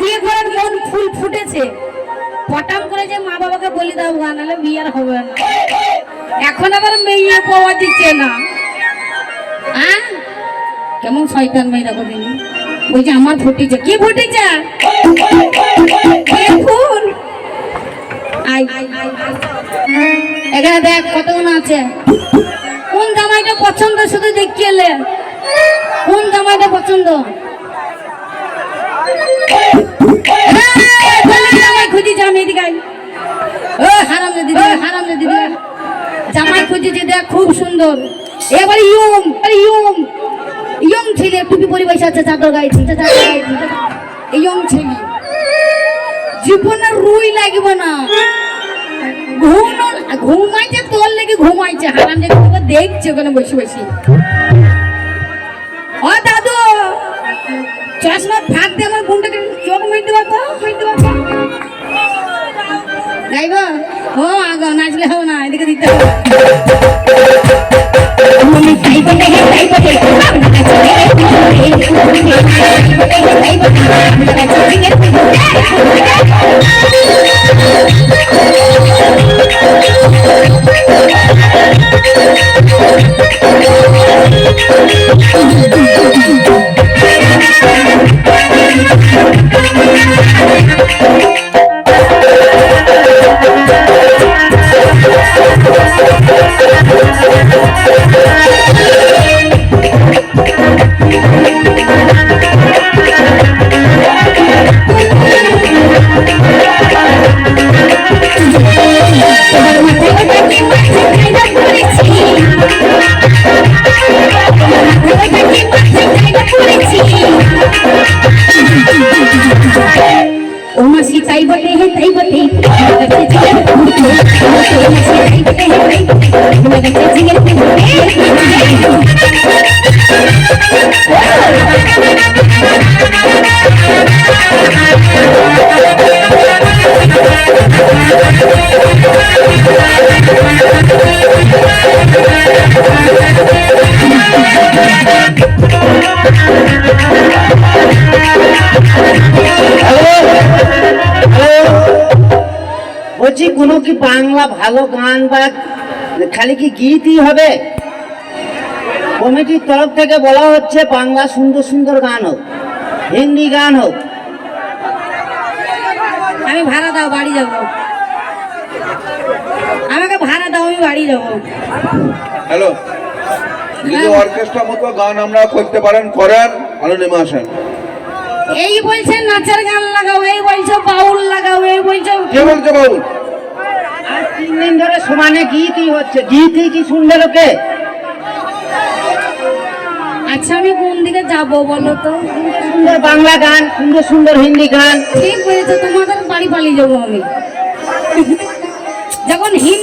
বিয়ে করার মন ফুল ফুটেছে। পটাম করে যে মা বাবাকে বলে দাও নাহলে বিয়ে আর হবে এখন আবার মেয়ে পাওয়া দিচ্ছে না। হ্যাঁ কেমন শয়তান মেয়ে দেখো দিনি ওই যে আমার ফুটেছে কি ফুটেছে ফুল এখানে দেখ কতগুলো আছে। কোন জামাইটা পছন্দ শুধু দেখি এলে কোন জামাইটা পছন্দ? জামাই খুঁজেছে দেখ, খুব সুন্দর। এবার ইয়ং আরে ইয়ং ছেলে, টুপি পরি আছে, চাদর গায়ে চাদর গায়ে ইয়ং জীবনে রুই লাগবে না। ঘুম ঘুমাইছে, তোর লেগে ঘুমাইছে। হারাম যে দেখছে ওখানে বসে বসে। ও দাদু চশমা ফাঁক দিয়ে আমার বোনটাকে চোখ মাইতে পারতো? মাইতে পারতো? গাইব ও আগো নাচলে হবে না এদিকে দিতে হবে আমি গাইব Thank you. বলছি কোনো কি বাংলা ভালো গান বা খালি কি গীতই হবে? কমিটির তরফ থেকে বলা হচ্ছে বাংলা সুন্দর সুন্দর গান হোক হিন্দি গান হোক। আমি ভাড়া দাও বাড়ি যাব। আমাকে ভাড়া দাও আমি বাড়ি যাব। হ্যালো যদি অর্কেস্ট্রা মতো গান আমরা করতে পারেন করেন ভালো নেমে আসেন। এই বলছে নাচের গান লাগাও এই বলছে বাউল লাগাও এই বলছে কে বলছে আর তিন দিন ধরে সমানে গীতই হচ্ছে। গীতই কি শুনবে লোকে? আচ্ছা আমি কোন দিকে যাব বলো তো? সুন্দর বাংলা গান সুন্দর সুন্দর হিন্দি গান। ঠিক বলেছ তোমাদের বাড়ি পালিয়ে যাব আমি। যখন হিন্দি